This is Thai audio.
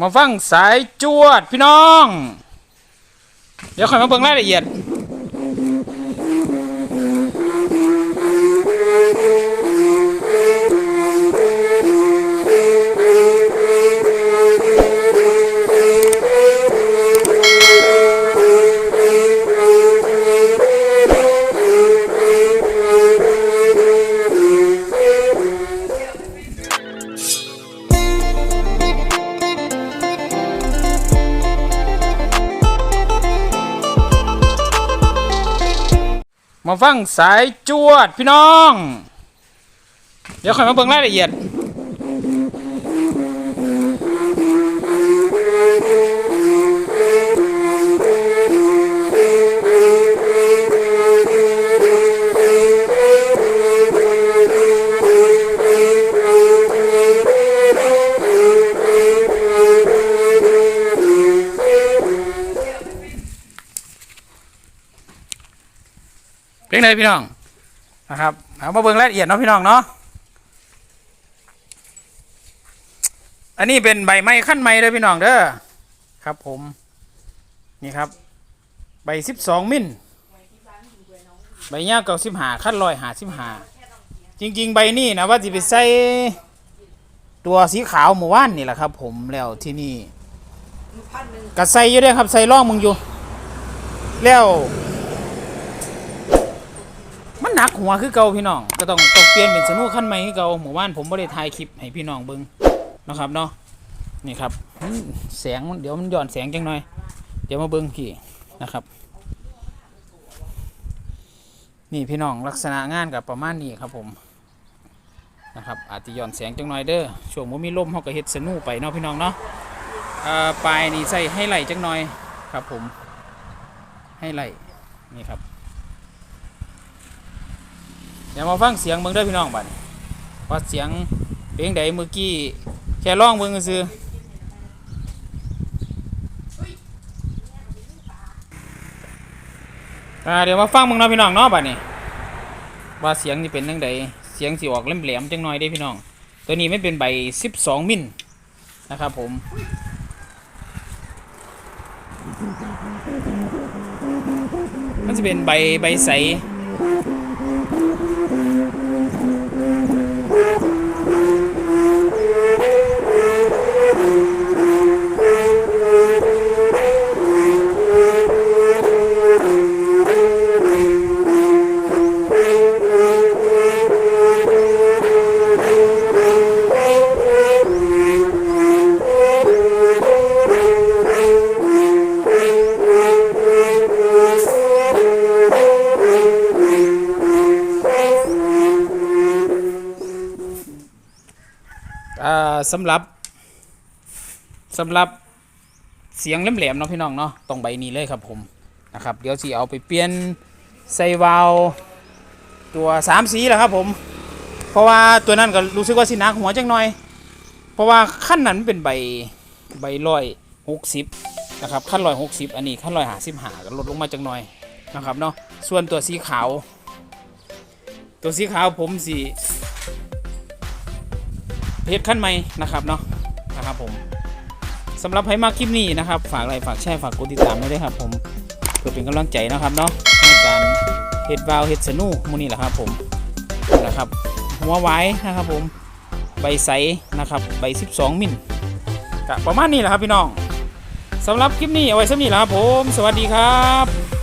มาฟังสายจวดพี่น้อง เดี๋ยวค่อยมาเบิ่งรายละเอียด มาฟังสายจวดพี่น้อง เดี๋ยวค่อยมาเบิ่งรายละเอียด เป็นไงพี่น้องนะครับเอามาเบิ่งรายละเอียดเนาะพี่น้องเนาะอันนี้เป็นใบไม้ขั้นไม้เลยพี่น้องเด้อครับผมนี่ครับ ใบสิบสองมิลใบยาเก้าสิบหาขั้นลอยหาสิบหาจริง ๆ ใบนี้นะว่าจะไปใส่ตัวสีขาวหมู่ว่านนี่แหละครับ ผมแล้วที่นี่ก็ใส่อยู่เด้วยครับใส่ร่องมึงอยู่ แล้ว กหัวคือเก่าพี่น้อง ก็ต้องต้องเปลี่ยนเป็นสนุกขั้นใหม่คือเก่าหมู่บ้านผมไม่ได้ถ่ายคลิปให้พี่น้องเบิ่งนะครับเนาะนี่ครับแสงเดี๋ยวมันหย่อนแสงจังหน่อย เดี๋ยวมาเบิ่งพี่นะครับ นี่พี่น้องลักษณะงานกับประมาณนี้ครับผมนะครับอาจจะหย่อนแสงจังหน่อยเด้อช่วงมันมีลมเขาก็เฮ็ดสนุกไปเนาะพี่น้องเนาะปลายนี่ใส่ให้ไหลจังหน่อยครับผมให้ไหลนี่ครับ ดี๋ยวมาฟังเสียงเบิ่งเด้อพี่น้องบัดนี้ว่าเสียงเพลงใดเมื่อกี้แค่ร้องเบิ่งซื่ออ่าเดี๋ยวมาฟังเบิ่งนะพี่น้องเนาะบัดนี้ว่าเสียงนี่เป็นจังใดเสียงสิออกแหลมๆจังหน่อยเด้พี่น้อง ตัวนี้ไม่เป็นใบ 12 มิลนะครับผมมันจะเป็นใบใบใส อ่า สำหรับสำหรับเสียงแหลมๆเนาะพี่น้องเนาะตรงใบนี้เลยครับผมนะครับเดี๋ยวสิเอาไปเปลี่ยนใส่วาลตัวสามสีแหละครับผม เพราะว่าตัวนั้นก็รู้สึกว่าสิหนักหัวจังหน่อย เพราะว่าขั้นนั้นเป็นใบใบร้อยหกสิบนะครับขั้นร้อยหกสิบอันนี้ขั้นร้อยหาสิบหาก็ลดลงมาจังหน่อยนะครับเนาะส่วนตัวสีขาว ตัวสีขาวผมสี เพจขั้นใหม่นะครับเนาะนะครับผมสำหรับใครมาคลิปนี้นะครับ ฝากไลค์ฝากแชร์ฝากกดติดตามด้วยครับ ผมเพื่อเป็นกำลังใจนะครับเนาะในการเฮ็ดวาวเฮ็ดสนูมูนี่แหละครับผมนะครับหัวไว้นะครับผมใบใสนะครับใบ 12 มิลก็ประมาณนี้แหละครับพี่น้องสำหรับคลิปนี้เอาไว้สำนี้แหละครับผม สวัสดีครับ